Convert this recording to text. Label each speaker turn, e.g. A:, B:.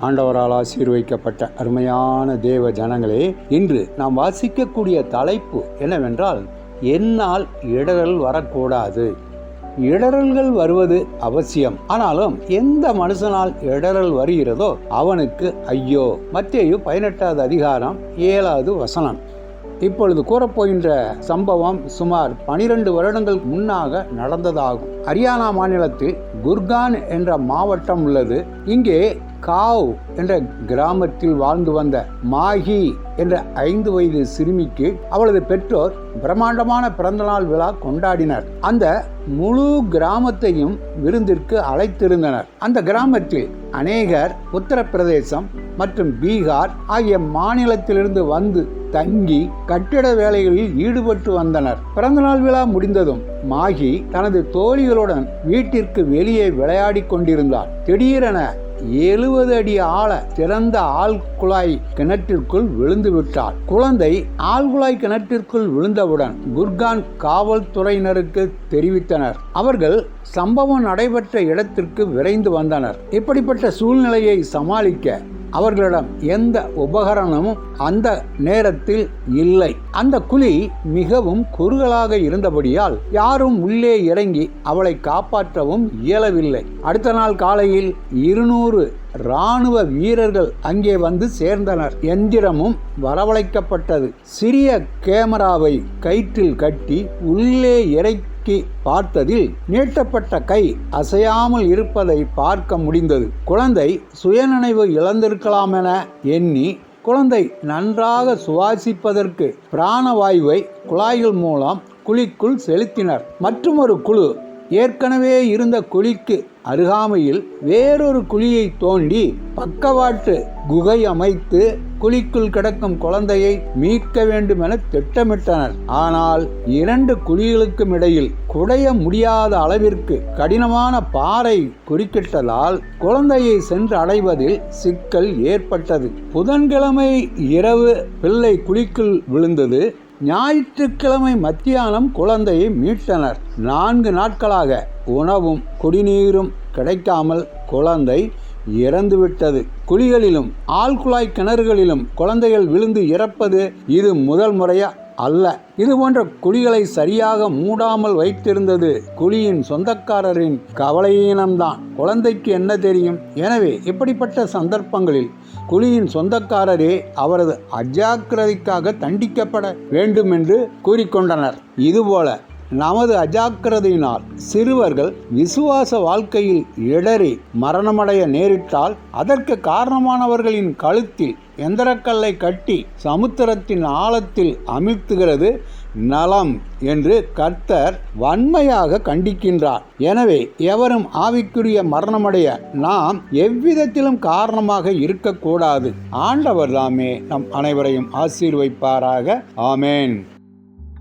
A: ஆண்டவரால் ஆசீர்வைக்கப்பட்ட அருமையான தேவ ஜனங்களே இன்று நாம் வாசிக்கக்கூடிய தலைப்பு என்னவென்றால் என்னால் இடரல் வரக்கூடாது. இடரல்கள் வருவது அவசியம். ஆனாலும் எந்த மனுஷனால் இடரல் வருகிறதோ அவனுக்கு ஐயோ. மத்தேயு பதினெட்டாவது அதிகாரம் ஏழாவது வசனம். இப்பொழுது கூறப்போகின்ற சம்பவம் சுமார் பனிரெண்டு வருடங்கள் முன்னாக நடந்ததாகும். ஹரியானா மாநிலத்தில் குர்கான் என்ற மாவட்டம் உள்ளது. இங்கே காவ் என்ற கிராமத்தில் வாழ்ந்து வந்த மாஹி என்ற ஐந்து வயது சிறுமிக்கு அவளது பெற்றோர் பிரம்மாண்டமான பிறந்தநாள் விழா கொண்டாடினர். அந்த முழு கிராமத்தையும் விருந்திற்கு அழைத்திருந்தனர். அந்த கிராமத்தில் அநேகர் உத்தரப்பிரதேசம் மற்றும் பீகார் ஆகிய மாநிலத்திலிருந்து வந்து தங்கி கட்டிட வேலைகளில் ஈடுபட்டு வந்தனர். பிறந்தநாள் விழா முடிந்ததும் மாகி தனது தோழிகளுடன் வீட்டிற்கு வெளியே விளையாடி கொண்டிருந்தார். திடீரென எழுபது அடி ஆழ திறந்த ஆழ்குழாய் கிணற்றிற்குள் விழுந்து விட்டார் குழந்தை ஆழ்குழாய் கிணற்றிற்குள் விழுந்தவுடன் குர்கான் காவல்துறையினருக்கு தெரிவித்தனர். அவர்கள் சம்பவம் நடைபெற்ற இடத்திற்கு விரைந்து வந்தனர். இப்படிப்பட்ட சூழ்நிலையை சமாளிக்க அவர்களிடம் எந்த உபகரணமும் அந்த நேரத்தில் இல்லை. அந்த குழி மிகவும் குறுகலாக இருந்தபடியால் யாரும் உள்ளே இறங்கி அவளை காப்பாற்றவும் இயலவில்லை. அடுத்த நாள் காலையில் இருநூறு இராணுவ வீரர்கள் அங்கே வந்து சேர்ந்தனர். எந்திரமும் வரவழைக்கப்பட்டது. சிறிய கேமராவை கயிற்றில் கட்டி உள்ளே இறை இறக்கி பார்த்ததில் நீட்டப்பட்ட கை அசையாமல் இருப்பதை பார்க்க முடிந்தது. குழந்தை சுயநினைவு இழந்திருக்கலாம் என எண்ணி குழந்தை நன்றாக சுவாசிப்பதற்கு பிராணவாயுவை குழாய்கள் மூலம் குழிக்குள் செலுத்தினர். மற்றொரு குழு ஏற்கனவே இருந்த குழிக்கு அருகாமையில் வேறொரு குழியை தோண்டி பக்கவாட்டு குகை அமைத்து குழிக்குள் கிடக்கும் குழந்தையை மீட்க வேண்டும் என திட்டமிட்டனர். ஆனால் இரண்டு குழிகளுக்கும் இடையில் குடைய முடியாத அளவிற்கு கடினமான பாறை குறுக்கிட்டதால் குழந்தையை சென்று அடைவதில் சிக்கல் ஏற்பட்டது. புதன்கிழமை இரவு பிள்ளை குழிக்குள் விழுந்தது. ஞாயிற்றுக்கிழமை மத்தியானம் குழந்தையை மீட்டனர். நான்கு நாட்களாக உணவும் குடிநீரும் கிடைக்காமல் குழந்தை இறந்துவிட்டது. குழிகளிலும் ஆழ்குழாய் கிணறுகளிலும் குழந்தைகள் விழுந்து இறப்பது இது முதல் முறையா? அல்ல. இது போன்ற குழிகளை சரியாக மூடாமல் வைத்திருந்தது குழியின் சொந்தக்காரரின் கவலையினம்தான். குழந்தைக்கு என்ன தெரியும்? எனவே இப்படிப்பட்ட சந்தர்ப்பங்களில் குழியின் சொந்தக்காரரே அவரது அஜாக்கிரதைக்காக தண்டிக்கப்பட வேண்டும் என்று கூறிக்கொண்டனர். இதுபோல நமது அஜாக்கிரதையினால் சிறுவர்கள் விசுவாச வாழ்க்கையில் இடறி மரணமடைய நேரிட்டால் அதற்கு காரணமானவர்களின் கழுத்தில் எந்திரக்கல்லை கட்டி சமுத்திரத்தின் ஆழத்தில் அமிழ்த்துகிறது நலம் என்று கர்த்தர் வன்மையாக கண்டிக்கின்றார். எனவே எவரும் ஆவிக்குரிய மரணமடைய நாம் எவ்விதத்திலும் காரணமாக இருக்கக்கூடாது. ஆண்டவர் தாமே நம் அனைவரையும் ஆசீர்வைப்பாராக ஆமேன்.